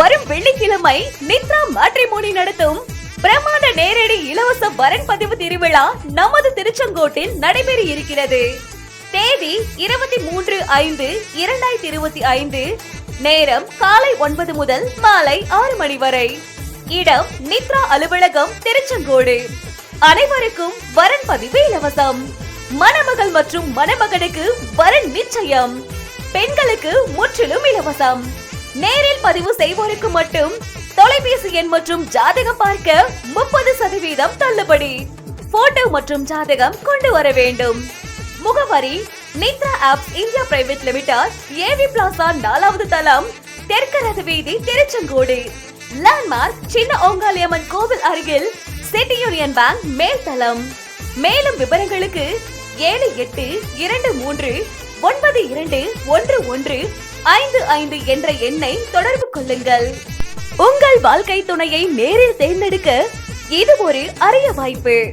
வரும் வெள்ளிக்கிழமை நித்ரா மேட்ரிமோனி நடத்தும் பிரமாண்ட நேரடி இலவச வரன் பதிவு திருவிழா நமது திருச்செங்கோட்டில் நடைபெற இருக்கிறது. தேதி இருபத்தி மூன்று ஐந்து இரண்டாயிரத்தி இருபத்தி ஐந்து நேரம் காலை ஒன்பது முதல் மாலை ஆறு மணி வரை. இடம் நித்ரா அலுவலகம் திருச்செங்கோடு. அனைவருக்கும் வரன் பதிவு இலவசம். மணமகள் மற்றும் மணமகனுக்கு வரன் நிச்சயம். பெண்களுக்கு முற்றிலும் இலவசம். நேரில் பதிவு செய்வோருக்கு மட்டும் தொலைபேசி எண் மற்றும் ஜாதகம் பார்க்க முப்பது சதவீதம் தள்ளுபடி. போட்டோ மற்றும் ஜாதகம் கொண்டு வர வேண்டும். முகவரி Nithra apps India private limited AV plaza நாலாவது தளம் தெற்கரது வீதி திருச்செங்கோடு. லேண்ட்மார்க் சின்ன ஓங்காளியம்மன் கோவில் அருகில் சிட்டி யூனியன் பேங்க் மேல் தளம். மேலும் விவரங்களுக்கு ஏழு எட்டு இரண்டு மூன்று ஒன்பது இரண்டு ஒன்று ஒன்று ஐந்து ஐந்து என்ற எண்ணை தொடர்பு கொள்ளுங்கள். உங்கள் வாழ்க்கை துணையை நேரில் தேர்ந்தெடுக்க இது ஒரு அரிய வாய்ப்பு.